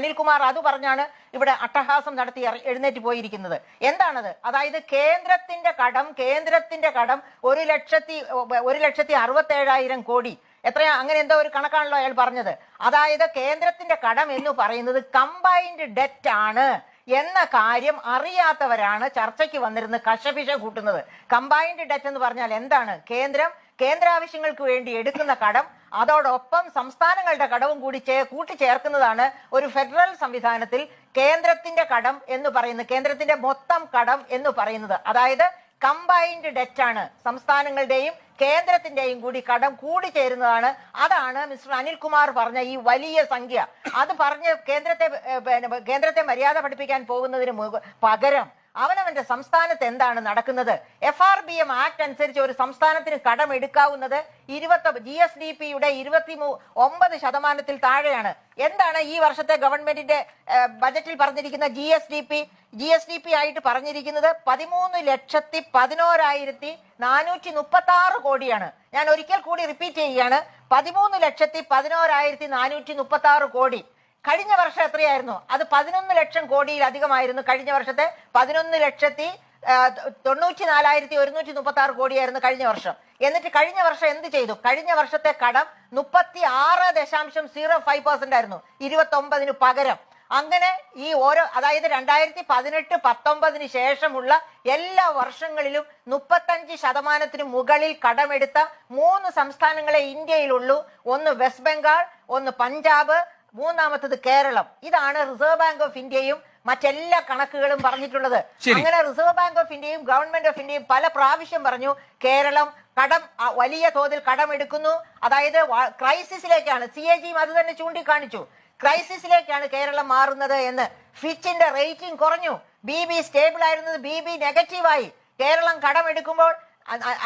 അനിൽകുമാർ അത് പറഞ്ഞാണ് ഇവിടെ അട്ടഹാസം നടത്തി എഴുന്നേറ്റ് പോയിരിക്കുന്നത്. എന്താണത്? അതായത് കേന്ദ്രത്തിന്റെ കടം കേന്ദ്രത്തിന്റെ കടം ഒരു ലക്ഷത്തി ഒരു ലക്ഷത്തി അറുപത്തി ഏഴായിരം കോടി. എത്രയാ? അങ്ങനെ എന്തോ ഒരു കണക്കാണല്ലോ അയാൾ പറഞ്ഞത്. അതായത് കേന്ദ്രത്തിന്റെ കടം എന്ന് പറയുന്നത് കമ്പൈൻഡ് ഡെറ്റ് ആണ് എന്ന കാര്യം അറിയാത്തവരാണ് ചർച്ചയ്ക്ക് വന്നിരുന്ന് കഷപിഷ കൂട്ടുന്നത്. കമ്പൈൻഡ് ഡെറ്റ് എന്ന് പറഞ്ഞാൽ എന്താണ്? കേന്ദ്രം കേന്ദ്രാവശ്യങ്ങൾക്ക് വേണ്ടി എടുക്കുന്ന കടം അതോടൊപ്പം സംസ്ഥാനങ്ങളുടെ കടവും കൂടി ചേ കൂട്ടിച്ചേർക്കുന്നതാണ് ഒരു ഫെഡറൽ സംവിധാനത്തിൽ കേന്ദ്രത്തിന്റെ കടം എന്ന് പറയുന്നത് കേന്ദ്രത്തിന്റെ മൊത്തം കടം എന്ന് പറയുന്നത്. അതായത് കമ്പൈൻഡ് ഡെറ്റ് ആണ്. സംസ്ഥാനങ്ങളുടെയും കേന്ദ്രത്തിന്റെയും കൂടി കടം കൂടി ചേരുന്നതാണ് അതാണ് മിസ്റ്റർ അനിൽകുമാർ പറഞ്ഞ ഈ വലിയ സംഖ്യ. അത് പറഞ്ഞ് കേന്ദ്രത്തെ കേന്ദ്രത്തെ മര്യാദ പഠിപ്പിക്കാൻ പോകുന്നതിന് പകരം അവനവന്റെ സംസ്ഥാനത്ത് എന്താണ് നടക്കുന്നത്? F R B M act അനുസരിച്ച് ഒരു സംസ്ഥാനത്തിന് കടം എടുക്കാവുന്നത് ഇരുപത്തി ജി എസ് ഡി പിയുടെ ഇരുപത്തി ഒമ്പത് ശതമാനത്തിൽ താഴെയാണ്. എന്താണ് ഈ വർഷത്തെ ഗവൺമെന്റിന്റെ ബജറ്റിൽ പറഞ്ഞിരിക്കുന്ന G S D P G S D P ആയിട്ട് പറഞ്ഞിരിക്കുന്നത് പതിമൂന്ന് ലക്ഷത്തി പതിനോരായിരത്തി നാനൂറ്റി മുപ്പത്തി ആറ് കോടിയാണ്. ഞാൻ ഒരിക്കൽ കൂടി റിപ്പീറ്റ് ചെയ്യുകയാണ്. പതിമൂന്ന് ലക്ഷത്തി പതിനോരായിരത്തി നാനൂറ്റി മുപ്പത്തി ആറ് കോടി. കഴിഞ്ഞ വർഷം എത്രയായിരുന്നു? അത് പതിനൊന്ന് ലക്ഷം കോടിയിലധികമായിരുന്നു കഴിഞ്ഞ വർഷത്തെ പതിനൊന്ന് ലക്ഷത്തി തൊണ്ണൂറ്റി നാലായിരത്തി ഒരുന്നൂറ്റി മുപ്പത്തി ആറ് കോടിയായിരുന്നു കഴിഞ്ഞ വർഷം. എന്നിട്ട് കഴിഞ്ഞ വർഷം എന്ത് ചെയ്തു? കഴിഞ്ഞ വർഷത്തെ കടം മുപ്പത്തി ആറ് ദശാംശം സീറോ ഫൈവ് പെർസെന്റ് ആയിരുന്നു. ഇരുപത്തി ഒമ്പതിന് പകരം. അങ്ങനെ ഈ ഓരോ അതായത് രണ്ടായിരത്തി പതിനെട്ട് പത്തൊമ്പതിന് ശേഷമുള്ള എല്ലാ വർഷങ്ങളിലും മുപ്പത്തഞ്ച് ശതമാനത്തിന് മുകളിൽ കടമെടുത്ത മൂന്ന് സംസ്ഥാനങ്ങളെ ഇന്ത്യയിലുള്ളൂ. ഒന്ന് വെസ്റ്റ് ബംഗാൾ ഒന്ന് പഞ്ചാബ് മൂന്നാമത്തത് കേരളം. ഇതാണ് റിസർവ് ബാങ്ക് ഓഫ് ഇന്ത്യയും മറ്റെല്ലാ കണക്കുകളും പറഞ്ഞിട്ടുള്ളത്. അങ്ങനെ റിസർവ് ബാങ്ക് ഓഫ് ഇന്ത്യയും ഗവൺമെന്റ് ഓഫ് ഇന്ത്യയും പല പ്രാവശ്യം പറഞ്ഞു കേരളം കടം വലിയ തോതിൽ കടമെടുക്കുന്നു. അതായത് ക്രൈസിസിലേക്കാണ് സി എ ജിയും അത് തന്നെ ചൂണ്ടിക്കാണിച്ചു. ക്രൈസിസിലേക്കാണ് കേരളം മാറുന്നത് എന്ന്. ഫിച്ചിന്റെ റേറ്റിംഗ് കുറഞ്ഞു. ബി ബി സ്റ്റേബിൾ ആയിരുന്നത്. ബി ബി നെഗറ്റീവായി കേരളം കടമെടുക്കുമ്പോൾ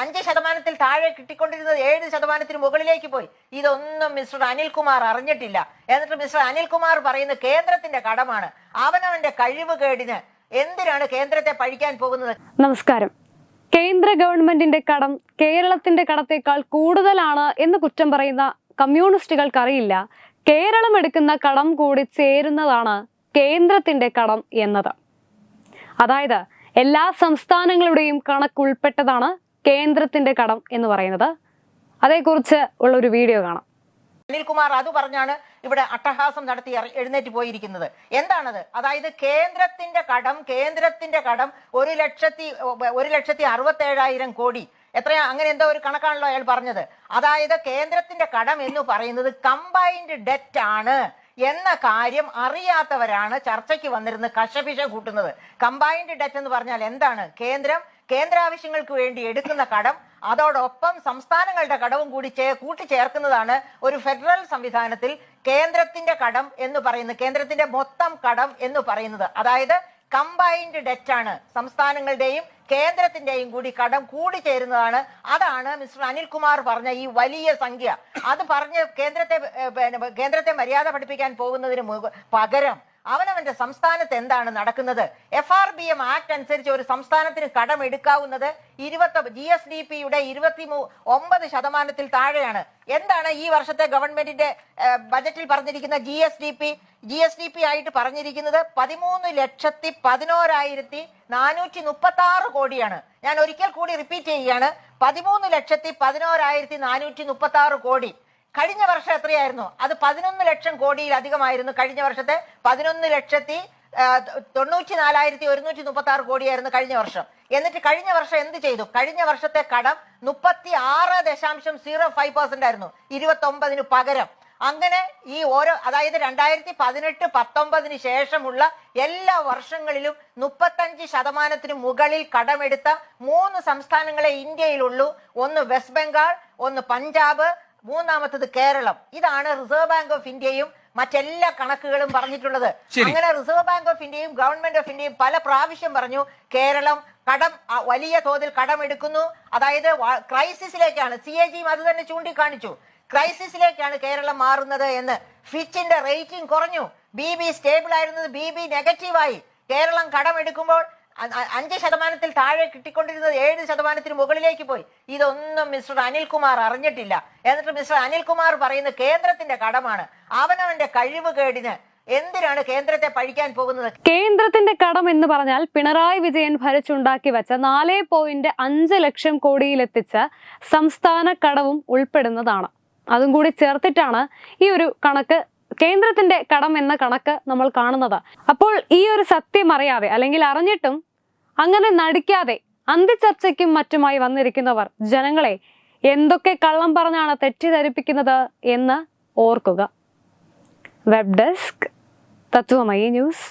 അഞ്ച് ശതമാനത്തിൽ താഴെ കിട്ടിക്കൊണ്ടിരുന്നത് ഏഴ് ശതമാനത്തിന് മുകളിലേക്ക് പോയി. ഇതൊന്നും മിസ്റ്റർ അനിൽകുമാർ അറിഞ്ഞിട്ടില്ല. എന്നിട്ട് മിസ്റ്റർ അനിൽകുമാർ പറയുന്ന കേന്ദ്രത്തിന്റെ കടമാണ്. അവനവന്റെ കഴിവ് കേടിന് എന്തിനാണ് കേന്ദ്രത്തെ പഴിക്കാൻ പോകുന്നത്? നമസ്കാരം. കേന്ദ്ര ഗവൺമെന്റിന്റെ കടം കേരളത്തിന്റെ കടത്തേക്കാൾ കൂടുതലാണ് എന്ന് കുറ്റം പറയുന്ന കമ്മ്യൂണിസ്റ്റുകൾക്കറിയില്ല. കേരളം എടുക്കുന്ന കടം കൂടി ചേരുന്നതാണ് കേന്ദ്രത്തിന്റെ കടം എന്നത്. അതായത് എല്ലാ സംസ്ഥാനങ്ങളുടെയും കണക്കുൾപ്പെട്ടതാണ് കേന്ദ്രത്തിന്റെ കടം എന്ന് പറയുന്നത്. അതേക്കുറിച്ച് ഉള്ള ഒരു വീഡിയോ കാണാം. അനിൽകുമാർ അത് പറഞ്ഞാണ് ഇവിടെ അട്ടഹാസം നടത്തി എഴുന്നേറ്റ് പോയിരിക്കുന്നത്. എന്താണത്? അതായത് കേന്ദ്രത്തിന്റെ കടം കേന്ദ്രത്തിന്റെ കടം ഒരു ലക്ഷത്തി ഒരു ലക്ഷത്തി അറുപത്തി ഏഴായിരം കോടി. എത്രയാ? അങ്ങനെ എന്തോ ഒരു കണക്കാണല്ലോ അയാൾ പറഞ്ഞത്. അതായത് കേന്ദ്രത്തിന്റെ കടം എന്ന് പറയുന്നത് കമ്പൈൻഡ് ഡെറ്റ് ആണ്. എന്ന കാര്യം അറിയാത്തവരാണ് ചർച്ചയ്ക്ക് വന്നിരുന്ന് കശപിശ കൂട്ടുന്നത്. കമ്പൈൻഡ് ഡെറ്റ് എന്ന് പറഞ്ഞാൽ എന്താണ്? കേന്ദ്രം കേന്ദ്രാവശ്യങ്ങൾക്ക് വേണ്ടി എടുക്കുന്ന കടം അതോടൊപ്പം സംസ്ഥാനങ്ങളുടെ കടവും കൂടി ചേ കൂട്ടിച്ചേർക്കുന്നതാണ് ഒരു ഫെഡറൽ സംവിധാനത്തിൽ കേന്ദ്രത്തിന്റെ കടം എന്ന് പറയുന്നത് കേന്ദ്രത്തിന്റെ മൊത്തം കടം എന്ന് പറയുന്നത്. അതായത് കമ്പൈൻഡ് ഡെറ്റ് ആണ് സംസ്ഥാനങ്ങളുടെയും കേന്ദ്രത്തിന്റെയും കൂടി കടം കൂടി ചേരുന്നതാണ് അതാണ് മിസ്റ്റർ അനിൽകുമാർ പറഞ്ഞ ഈ വലിയ സംഖ്യ. അത് പറഞ്ഞ് കേന്ദ്രത്തെ കേന്ദ്രത്തെ മര്യാദ പഠിപ്പിക്കാൻ പോകുന്നതിന് പകരം അവനവന്റെ സംസ്ഥാനത്ത് എന്താണ് നടക്കുന്നത്? F R B M act അനുസരിച്ച് ഒരു സംസ്ഥാനത്തിന് കടം എടുക്കാവുന്നത് ഇരുപത്തി ജി എസ് ഡി പിയുടെ ഇരുപത്തി ഒമ്പത് ശതമാനത്തിൽ താഴെയാണ്. എന്താണ് ഈ വർഷത്തെ ഗവൺമെന്റിന്റെ ബജറ്റിൽ പറഞ്ഞിരിക്കുന്ന G S D P G S D P ആയിട്ട് പറഞ്ഞിരിക്കുന്നത് പതിമൂന്ന് ലക്ഷത്തി പതിനോരായിരത്തി നാനൂറ്റി മുപ്പത്തി ആറ് കോടിയാണ്. ഞാൻ ഒരിക്കൽ കൂടി റിപ്പീറ്റ് ചെയ്യുകയാണ്. പതിമൂന്ന് ലക്ഷത്തി പതിനോരായിരത്തി നാനൂറ്റി മുപ്പത്തി ആറ് കോടി. കഴിഞ്ഞ വർഷം എത്രയായിരുന്നു? അത് പതിനൊന്ന് ലക്ഷം കോടിയിലധികമായിരുന്നു. കഴിഞ്ഞ വർഷത്തെ പതിനൊന്ന് ലക്ഷത്തി തൊണ്ണൂറ്റി നാലായിരത്തി ഒരുന്നൂറ്റി മുപ്പത്തി ആറ് കോടിയായിരുന്നു കഴിഞ്ഞ വർഷം. എന്നിട്ട് കഴിഞ്ഞ വർഷം എന്ത് ചെയ്തു? കഴിഞ്ഞ വർഷത്തെ കടം മുപ്പത്തി ആറ് ദശാംശം സീറോ ഫൈവ് പെർസെന്റ് ആയിരുന്നു. ഇരുപത്തി ഒമ്പതിന് പകരം. അങ്ങനെ ഈ ഓരോ അതായത് രണ്ടായിരത്തി പതിനെട്ട് പത്തൊമ്പതിന് ശേഷമുള്ള എല്ലാ വർഷങ്ങളിലും മുപ്പത്തഞ്ച് ശതമാനത്തിന് മുകളിൽ കടമെടുത്ത മൂന്ന് സംസ്ഥാനങ്ങളെ ഇന്ത്യയിലുള്ളൂ. ഒന്ന് വെസ്റ്റ് ബംഗാൾ ഒന്ന് പഞ്ചാബ് മൂന്നാമത്തത് കേരളം. ഇതാണ് റിസർവ് ബാങ്ക് ഓഫ് ഇന്ത്യയും മറ്റെല്ലാ കണക്കുകളും പറഞ്ഞിട്ടുള്ളത്. അങ്ങനെ റിസർവ് ബാങ്ക് ഓഫ് ഇന്ത്യയും ഗവൺമെന്റ് ഓഫ് ഇന്ത്യയും പല പ്രാവശ്യം പറഞ്ഞു കേരളം കടം വലിയ തോതിൽ കടം എടുക്കുന്നു അതായത് ക്രൈസിസിലേക്കാണ് സി എ ജിയും അത് തന്നെ ചൂണ്ടിക്കാണിച്ചു. ക്രൈസിസിലേക്കാണ് കേരളം മാറുന്നത് എന്ന്. ഫിച്ചിന്റെ റേറ്റിംഗ് കുറഞ്ഞു. ബി ബി സ്റ്റേബിൾ ആയിരുന്നത്. ബി ബി നെഗറ്റീവായി കേരളം കടമെടുക്കുമ്പോൾ അഞ്ച് ശതമാനത്തിൽ താഴെ കിട്ടിക്കൊണ്ടിരുന്നത് ഏഴ് ശതമാനത്തിന് മുകളിലേക്ക് പോയി. ഇതൊന്നും മിസ്റ്റർ അനിൽകുമാർ അറിഞ്ഞിട്ടില്ല. എന്നിട്ട് മിസ്റ്റർ അനിൽകുമാർ പറയുന്ന കേന്ദ്രത്തിന്റെ കടമാണ്. അവനവന്റെ കഴിവ് കേടിന് എന്തിനാണ് കേന്ദ്രത്തെ പഴിക്കാൻ പോകുന്നത്? കേന്ദ്രത്തിന്റെ കടം എന്ന് പറഞ്ഞാൽ പിണറായി വിജയൻ ഭരിച്ചുണ്ടാക്കി വെച്ച നാല് പോയിന്റ് അഞ്ച് ലക്ഷം കോടിയിലെത്തിച്ച സംസ്ഥാന കടവും ഉൾപ്പെടുന്നതാണ്. അതും കൂടി ചേർത്തിട്ടാണ് ഈ ഒരു കണക്ക് കേന്ദ്രത്തിന്റെ കടം എന്ന കണക്ക് നമ്മൾ കാണുന്നത്. അപ്പോൾ ഈ ഒരു സത്യം അറിയാതെ അല്ലെങ്കിൽ അറിഞ്ഞിട്ടും അങ്ങനെ നടിക്കാതെ അന്തിച്ചർച്ചയ്ക്കും മറ്റുമായി വന്നിരിക്കുന്നവർ ജനങ്ങളെ എന്തൊക്കെ കള്ളം പറഞ്ഞാണ് തെറ്റിദ്ധരിപ്പിക്കുന്നത് എന്ന് ഓർക്കുക. Web desk Tatwamayi news